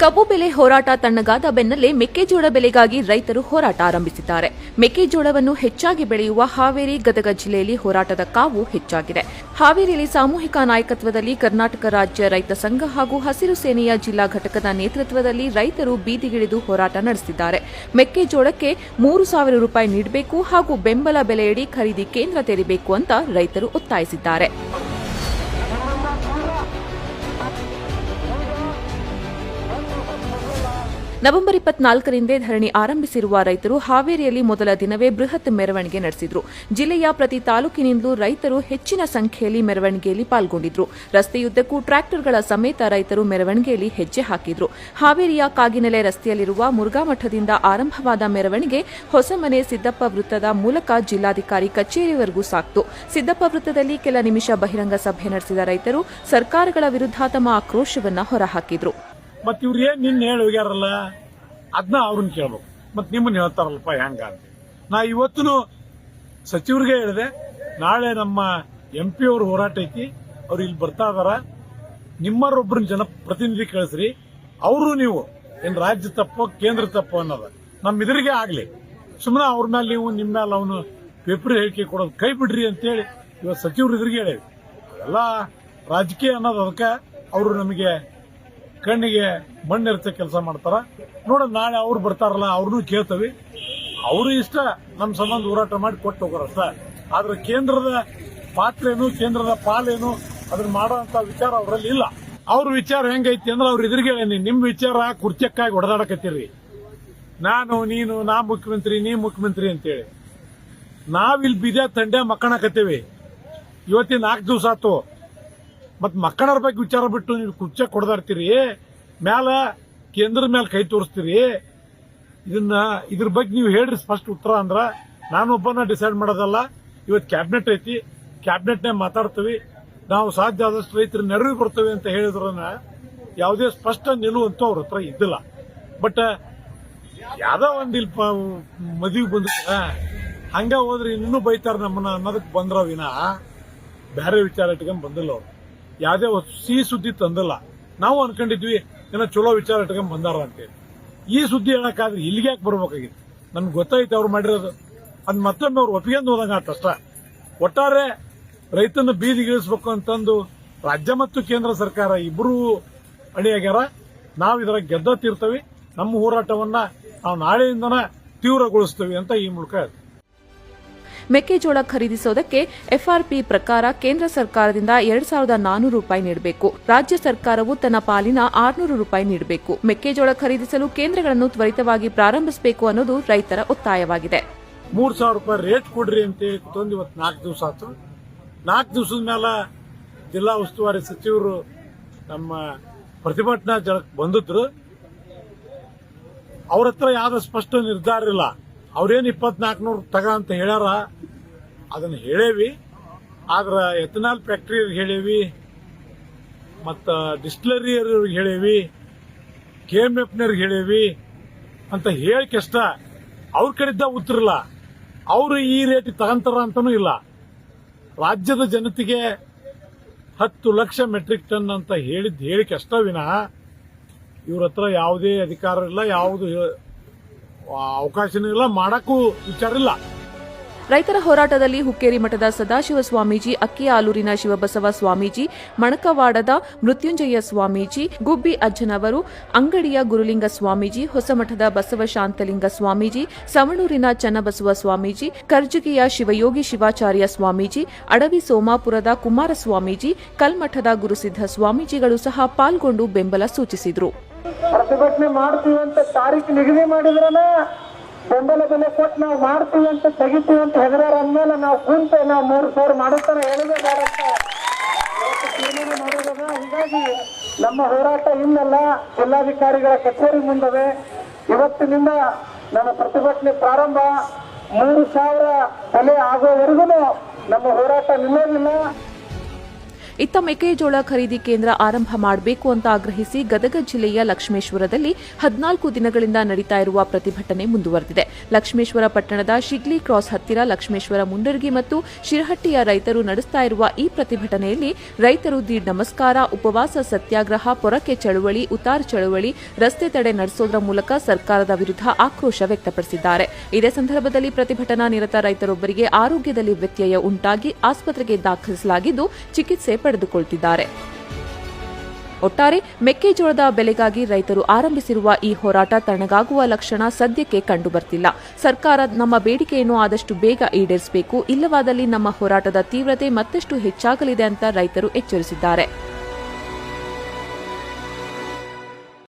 ಕಬ್ಬು ಬೆಲೆ ಹೋರಾಟ ತಣ್ಣಗಾದ ಬೆನ್ನಲ್ಲೇ ಮೆಕ್ಕೆಜೋಳ ಬೆಲೆಗಾಗಿ ರೈತರು ಹೋರಾಟ ಆರಂಭಿಸಿದ್ದಾರೆ. ಮೆಕ್ಕೆಜೋಳವನ್ನು ಹೆಚ್ಚಾಗಿ ಬೆಳೆಯುವ ಹಾವೇರಿ, ಗದಗ ಜಿಲ್ಲೆಯಲ್ಲಿ ಹೋರಾಟದ ಕಾವು ಹೆಚ್ಚಾಗಿದೆ. ಹಾವೇರಿಯಲ್ಲಿ ಸಾಮೂಹಿಕ ನಾಯಕತ್ವದಲ್ಲಿ ಕರ್ನಾಟಕ ರಾಜ್ಯ ರೈತ ಸಂಘ ಹಾಗೂ ಹಸಿರು ಸೇನೆಯ ಜಿಲ್ಲಾ ಘಟಕದ ನೇತೃತ್ವದಲ್ಲಿ ರೈತರು ಬೀದಿಗಿಳಿದು ಹೋರಾಟ ನಡೆಸಿದ್ದಾರೆ. ಮೆಕ್ಕೆಜೋಳಕ್ಕೆ ಮೂರು ಸಾವಿರ ರೂಪಾಯಿ ನೀಡಬೇಕು ಹಾಗೂ ಬೆಂಬಲ ಬೆಲೆಯಡಿ ಖರೀದಿ ಕೇಂದ್ರ ತೆರೆಯಬೇಕು ಅಂತ ರೈತರು ಒತ್ತಾಯಿಸಿದ್ದಾರೆ. ನವೆಂಬರ್ ಇಪ್ಪತ್ನಾಲ್ಕರಿಂದೇ ಧರಣಿ ಆರಂಭಿಸಿರುವ ರೈತರು ಹಾವೇರಿಯಲ್ಲಿ ಮೊದಲ ದಿನವೇ ಬೃಹತ್ ಮೆರವಣಿಗೆ ನಡೆಸಿದ್ರು. ಜಿಲ್ಲೆಯ ಪ್ರತಿ ತಾಲೂಕಿನಿಂದಲೂ ರೈತರು ಹೆಚ್ಚಿನ ಸಂಖ್ಯೆಯಲ್ಲಿ ಮೆರವಣಿಗೆಯಲ್ಲಿ ಪಾಲ್ಗೊಂಡಿದ್ರು. ರಸ್ತೆಯುದ್ದಕ್ಕೂ ಟ್ರ್ಯಾಕ್ಟರ್ಗಳ ಸಮೇತ ರೈತರು ಮೆರವಣಿಗೆಯಲ್ಲಿ ಹೆಜ್ಜೆ ಹಾಕಿದ್ರು. ಹಾವೇರಿಯ ಕಾಗಿನೆಲೆ ರಸ್ತೆಯಲ್ಲಿರುವ ಮುರುಘಾಮಠದಿಂದ ಆರಂಭವಾದ ಮೆರವಣಿಗೆ ಹೊಸಮನೆ ಸಿದ್ದಪ್ಪ ವೃತ್ತದ ಮೂಲಕ ಜಿಲ್ಲಾಧಿಕಾರಿ ಕಚೇರಿವರೆಗೂ ಸಾಕ್ತು. ಸಿದ್ದಪ್ಪ ವೃತ್ತದಲ್ಲಿ ಕೆಲ ನಿಮಿಷ ಬಹಿರಂಗ ಸಭೆ ನಡೆಸಿದ ರೈತರು ಸರ್ಕಾರಗಳ ವಿರುದ್ಧ ತಮ್ಮ ಆಕ್ರೋಶವನ್ನು ಹೊರಹಾಕಿದ್ರು. ಮತ್ ಇವ್ರು ಏನ್ ನಿನ್ನ ಹೇಳಿ ಹೋಗ್ಯಾರಲ್ಲ ಅದನ್ನ ಅವ್ರನ್ನ ಕೇಳ್ಬೇಕು. ಮತ್ ನಿಮ್ಮನ್ನ ಹೇಳ್ತಾರಲ್ಲಪ್ಪ, ಹೆಂಗ ಅಂತ. ನಾ ಇವತ್ತು ಸಚಿವರಿಗೆ ಹೇಳಿದೆ, ನಾಳೆ ನಮ್ಮ ಎಂ ಪಿ ಅವ್ರ ಹೋರಾಟ ಐತಿ, ಅವ್ರು ಇಲ್ಲಿ ಬರ್ತಾ ಇದಾರ. ನಿಮ್ಮರೊಬ್ಬರನ್ನ ಜನ ಪ್ರತಿನಿಧಿ ಕಳಿಸ್ರಿ, ಅವರು ನೀವು, ಏನ್ ರಾಜ್ಯ ತಪ್ಪೋ, ಕೇಂದ್ರ ತಪ್ಪೋ ಅನ್ನೋದ. ನಮ್ಮ ಇದ್ರಿಗೆ ಆಗ್ಲಿ. ಸುಮ್ಮನೆ ಅವ್ರ ಮೇಲೆ ನೀವು ನಿಮ್ಮ ಮೇಲೆ ಅವನು ಪೇಪರ್ ಹೇಳಿಕೆ ಕೊಡೋದು ಕೈ ಬಿಡ್ರಿ ಅಂತೇಳಿ ಇವತ್ತು ಸಚಿವರು ಇದ್ರಿಗೆ ಹೇಳಿ ಎಲ್ಲ ರಾಜಕೀಯ ಅನ್ನೋದು ಅದಕ್ಕೆ ಅವರು ನಮಗೆ ಕಣ್ಣಿಗೆ ಮಣ್ಣಿರ್ತ ಕೆಲಸ ಮಾಡ್ತಾರ. ನೋಡ, ನಾಳೆ ಅವ್ರು ಬರ್ತಾರಲ್ಲ, ಅವ್ರನ್ನೂ ಕೇಳ್ತವಿ. ಅವರು ಇಷ್ಟ ನಮ್ಮ ಸಂಬಂಧ ಹೋರಾಟ ಮಾಡಿ ಕೊಟ್ಟು ಹೋಗೋರಷ್ಟ ಆದ್ರೆ ಕೇಂದ್ರದ ಪಾತ್ರೇನು, ಕೇಂದ್ರದ ಪಾಲೇನು, ಅದನ್ನ ಮಾಡೋಂತ ವಿಚಾರ ಅವರಲ್ಲಿ ಇಲ್ಲ. ಅವ್ರ ವಿಚಾರ ಹೆಂಗೈತಿ ಅಂದ್ರೆ ಅವ್ರ ಎದುರಿಗೆ ಹೇಳೀನಿ ನಿಮ್ ವಿಚಾರ ಕುರ್ಚಕ್ಕಾಗಿ ಹೊಡೆದಾಡಕತ್ತೀರಿ. ನಾನು, ನೀನು, ನಾ ಮುಖ್ಯಮಂತ್ರಿ, ನೀ ಮುಖ್ಯಮಂತ್ರಿ ಅಂತೇಳಿ. ನಾವಿಲ್ಲಿ ಬಿದ್ಯಾ ತಂಡೆ ಮಕ್ಕಣಕತ್ತೀವಿ ಇವತ್ತಿನ ನಾಲ್ಕು ದಿವಸ ಆತು ಮತ್ ಮಕ್ಕಳರ ಬಗ್ಗೆ ವಿಚಾರ ಬಿಟ್ಟು ನೀವು ಕುರ್ಚೆ ಕೊಡದಾಡ್ತೀರಿ ಮ್ಯಾಲ ಕೇಂದ್ರ ಮೇಲೆ ಕೈ ತೋರಿಸ್ತೀರಿ. ಇದನ್ನ, ಇದ್ರ ಬಗ್ಗೆ ನೀವು ಹೇಳ್ರಿ ಸ್ಪಷ್ಟ ಉತ್ತರ ಅಂದ್ರ, ನಾನು ಒಬ್ಬನ ಡಿಸೈಡ್ ಮಾಡೋದಲ್ಲ ಇವತ್ತು ಕ್ಯಾಬಿನೆಟ್ ಐತಿ ಕ್ಯಾಬಿನೆಟ್ ನೇ ಮಾತಾಡ್ತೀವಿ, ನಾವು ಸಾಧ್ಯ ಆದಷ್ಟು ರೈತರ ನೆರವು ಕೊಡ್ತೇವೆ ಅಂತ ಹೇಳಿದ್ರನ್ನ ಯಾವುದೇ ಸ್ಪಷ್ಟ ನಿಲುವು ಅಂತ ಅವ್ರ ಹತ್ರ ಇದ್ದಿಲ್ಲ. ಬಟ್ ಯಾವ್ದೋ ಒಂದ್ ಇಲ್ಲಿ ಮದುವೆ ಬಂದ ಹಂಗ ಹೋದ್ರೆ ಇನ್ನೂ ಬೈತಾರ ನಮ್ಮನ್ನ ಅನ್ನೋದಕ್ಕೆ ಬಂದ್ರ ವಿನ ಬೇರೆ ವಿಚಾರ ಇಟ್ಕೊಂಡ್ ಬಂದಿಲ್ಲ ಅವ್ರು. ಯಾವ್ದೇ ಸಿಹಿ ಸುದ್ದಿ ತಂದಿಲ್ಲ. ನಾವು ಅನ್ಕೊಂಡಿದ್ವಿ, ಏನೋ ಚಲೋ ವಿಚಾರ ಇಟ್ಕೊಂಡ್ ಬಂದಾರ ಅಂತೇಳಿ ಈ ಸುದ್ದಿ ಹೇಳಕ್ಕಾದ್ರೆ ಇಲ್ಲಿಗೆ ಯಾಕೆ ಬರ್ಬೇಕಾಗಿತ್ತು? ನಮ್ಗೆ ಗೊತ್ತಾಯ್ತು ಅವ್ರು ಮಾಡಿರೋದು. ಅದ್ ಮತ್ತೊಮ್ಮೆ ಅವ್ರು ಒಪ್ಪಿಗೆಂದು ಹೋದಂಗ ಆತಷ್ಟ ಒಟ್ಟಾರೆ ರೈತನ ಬೀದಿಗಿಳಿಸ್ಬೇಕು ಅಂತಂದು ರಾಜ್ಯ ಮತ್ತು ಕೇಂದ್ರ ಸರ್ಕಾರ ಇಬ್ಬರು ಅಣಿಯಾಗ್ಯಾರ ನಾವು ಇದರ ಗೆದ್ದ ತೀರ್ತವಿ ನಮ್ಮ ಹೋರಾಟವನ್ನ ನಾವು ನಾಳೆಯಿಂದನ ತೀವ್ರಗೊಳಿಸ್ತೀವಿ ಅಂತ ಈ ಮೂಲಕ. ಮೆಕ್ಕೆಜೋಳ ಖರೀದಿಸೋದಕ್ಕೆ ಎಫ್ಆರ್ಪಿ ಪ್ರಕಾರ ಕೇಂದ್ರ ಸರ್ಕಾರದಿಂದ ಎರಡ್ ಸಾವಿರದ ನಾನೂರು ರೂಪಾಯಿ ನೀಡಬೇಕು. ರಾಜ್ಯ ಸರ್ಕಾರವು ತನ್ನ ಪಾಲಿನ ಆರುನೂರು ರೂಪಾಯಿ ನೀಡಬೇಕು. ಮೆಕ್ಕೆಜೋಳ ಖರೀದಿಸಲು ಕೇಂದ್ರಗಳನ್ನು ತ್ವರಿತವಾಗಿ ಪ್ರಾರಂಭಿಸಬೇಕು ಅನ್ನೋದು ರೈತರ ಒತ್ತಾಯವಾಗಿದೆ. ಮೂರ್ ಸಾವಿರ ರೂಪಾಯಿ ರೇಟ್ ಕೊಡ್ರಿ ಅಂತ ಕುತ್ಕೊಂಡು ಇವತ್ತು ನಾಲ್ಕು ದಿವಸ ಆಯ್ತು. ನಾಲ್ಕು ದಿವಸದ ಮೇಲೆ ಜಿಲ್ಲಾ ಉಸ್ತುವಾರಿ ಸಚಿವರು ನಮ್ಮ ಪ್ರತಿಭಟನಾ ಜಳಕ್ಕೆ ಬಂದಿದ್ರು. ಅವ್ರ ಹತ್ರ ಯಾವ್ದು ಸ್ಪಷ್ಟ ನಿರ್ಧಾರ ಇಲ್ಲ. ಅವ್ರೇನ್ ಇಪ್ಪತ್ನಾಲ್ಕನೂರು ತಗ ಅಂತ ಹೇಳ್ಯಾರ. ಅದನ್ನ ಹೇಳೇವಿ. ಆದ್ರ ಎಥನಾಲ್ ಫ್ಯಾಕ್ಟ್ರಿ ಹೇಳೇವಿ. ಮತ್ತ ಡಿಸ್ಟಿಲರಿ ಹೇಳೇವಿ. ಕೆ ಎಂ ಎಫ್ನವ್ರಿಗೆ ಹೇಳೇವಿ. ಅಂತ ಹೇಳಕ್ಕೆಷ್ಟ ಅವ್ರ ಕಡೆದ ಉತ್ತರಲ್ಲ. ಅವರು ಈ ರೇಟ್ ತಗಂತಾರ ಅಂತಾನೂ ಇಲ್ಲ. ರಾಜ್ಯದ ಜನತೆಗೆ ಹತ್ತು ಲಕ್ಷ ಮೆಟ್ರಿಕ್ ಟನ್ ಅಂತ ಹೇಳಿದ್ ಹೇಳಿಕೆ ಅಷ್ಟ ವಿನ ಇವ್ರ ಹತ್ರ ಯಾವುದೇ ಅಧಿಕಾರ ಇಲ್ಲ, ಯಾವುದು ಅವಕಾಶನೂ ಇಲ್ಲ, ಮಾಡಕ್ಕೂ ವಿಚಾರ ಇಲ್ಲ. ರೈತರ ಹೋರಾಟದಲ್ಲಿ ಹುಕ್ಕೇರಿ ಮಠದ ಸದಾಶಿವ ಸ್ವಾಮೀಜಿ ಅಕ್ಕಿಯಾಲೂರಿನ ಶಿವಬಸವ ಸ್ವಾಮೀಜಿ, ಮಣಕವಾಡದ ಮೃತ್ಯುಂಜಯ ಸ್ವಾಮೀಜಿ, ಗುಬ್ಬಿ ಅಜ್ಜನವರು ಅಂಗಡಿಯ ಗುರುಲಿಂಗ ಸ್ವಾಮೀಜಿ ಹೊಸಮಠದ ಬಸವ ಶಾಂತಲಿಂಗ ಸ್ವಾಮೀಜಿ, ಸವಣೂರಿನ ಚನ್ನಬಸವ ಸ್ವಾಮೀಜಿ, ಕರ್ಜಗಿಯ ಶಿವಯೋಗಿ ಶಿವಾಚಾರ್ಯ ಸ್ವಾಮೀಜಿ, ಅಡವಿ ಸೋಮಾಪುರದ ಕುಮಾರ ಸ್ವಾಮೀಜಿ, ಕಲ್ಮಠದ ಗುರುಸಿದ್ಧ ಸ್ವಾಮೀಜಿಗಳು ಸಹ ಪಾಲ್ಗೊಂಡು ಬೆಂಬಲ ಸೂಚಿಸಿದರು. ಪ್ರತಿಭಟನೆ ಮಾಡ್ತೀವಿ ಅಂತ ತಾರೀಕು ನಿಗದಿ ಮಾಡಿದ್ರನ? ಬೆಂಬಲ ಬೆಲೆ ಕೊಟ್ಟು ನಾವು ಮಾಡ್ತೀವಿ ಅಂತ ತೆಗಿತೀವಿ ಅಂತ ಹೆದರಾರ ಅಂದ್ಮೇಲೆ ನಾವು ಕುಂತ ನಾವು ಮೂರು ಸಾವಿರ ಮಾಡುತ್ತಾನೆ ಹೇಳಿದೆ ತೀರ್ಮಾನ ಹೀಗಾಗಿ ನಮ್ಮ ಹೋರಾಟ ಇಲ್ಲಲ್ಲ ಜಿಲ್ಲಾಧಿಕಾರಿಗಳ ಕಚೇರಿ ಮುಂದವೆ. ಇವತ್ತಿನಿಂದ ನಮ್ಮ ಪ್ರತಿಭಟನೆ ಪ್ರಾರಂಭ. ಮೂರು ಸಾವಿರ ಬೆಲೆ ಆಗೋವರೆಗೂ ನಮ್ಮ ಹೋರಾಟ ನಿಲ್ಲೋದಿಲ್ಲ ಇತ್ತ ಮೆಕ್ಕೆಜೋಳ ಖರೀದಿ ಕೇಂದ್ರ ಆರಂಭ ಮಾಡಬೇಕು ಅಂತ ಆಗ್ರಹಿಸಿ ಗದಗ ಜಿಲ್ಲೆಯ ಲಕ್ಷ್ಮೇಶ್ವರದಲ್ಲಿ ಹದಿನಾಲ್ಕು ದಿನಗಳಿಂದ ನಡೀತಾ ಇರುವ ಪ್ರತಿಭಟನೆ ಮುಂದುವರೆದಿದೆ. ಲಕ್ಷ್ಮೇಶ್ವರ ಪಟ್ಟಣದ ಶಿಗ್ಲಿ ಕ್ರಾಸ್ ಹತ್ತಿರ ಲಕ್ಷ್ಮೇಶ್ವರ ಮುಂಡರ್ಗಿ ಮತ್ತು ಶಿರಹಟ್ಟಿಯ ರೈತರು ನಡೆಸ್ತಾ ಇರುವ ಈ ಪ್ರತಿಭಟನೆಯಲ್ಲಿ ರೈತರು ದೀಡ್ ನಮಸ್ಕಾರ, ಉಪವಾಸ, ಸತ್ಯಾಗ್ರಹ, ಪೊರಕೆ ಚಳುವಳಿ, ಉತಾರ್ ಚಳುವಳಿ, ರಸ್ತೆ ತಡೆ ನಡೆಸೋದ್ರ ಮೂಲಕ ಸರ್ಕಾರದ ವಿರುದ್ಧ ಆಕ್ರೋಶ ವ್ಯಕ್ತಪಡಿಸಿದ್ದಾರೆ. ಇದೇ ಸಂದರ್ಭದಲ್ಲಿ ಪ್ರತಿಭಟನಾ ನಿರತ ರೈತರೊಬ್ಬರಿಗೆ ಆರೋಗ್ಯದಲ್ಲಿ ವ್ಯತ್ಯಯ ಉಂಟಾಗಿ ಆಸ್ಪತ್ರೆಗೆ ದಾಖಲಿಸಲಾಗಿದ್ದು ಚಿಕಿತ್ಸೆ ಪಡೆದುಕೊಳ್ಳುತ್ತಿದ್ದಾರೆ ಒಟ್ಟಾರೆ ಮೆಕ್ಕೆಜೋಳದ ಬೆಲೆಗಾಗಿ ರೈತರು ಆರಂಭಿಸಿರುವ ಈ ಹೋರಾಟ ತಣ್ಣಗಾಗುವ ಲಕ್ಷಣ ಸದ್ಯಕ್ಕೆ ಕಂಡುಬರ್ತಿಲ್ಲ. ಸರ್ಕಾರ ನಮ್ಮ ಬೇಡಿಕೆಯನ್ನು ಆದಷ್ಟು ಬೇಗ ಈಡೇರಿಸಬೇಕು. ಇಲ್ಲವಾದಲ್ಲಿ ನಮ್ಮ ಹೋರಾಟದ ತೀವ್ರತೆ ಮತ್ತಷ್ಟು ಹೆಚ್ಚಾಗಲಿದೆ ಅಂತ ರೈತರು ಎಚ್ಚರಿಸಿದ್ದಾರೆ.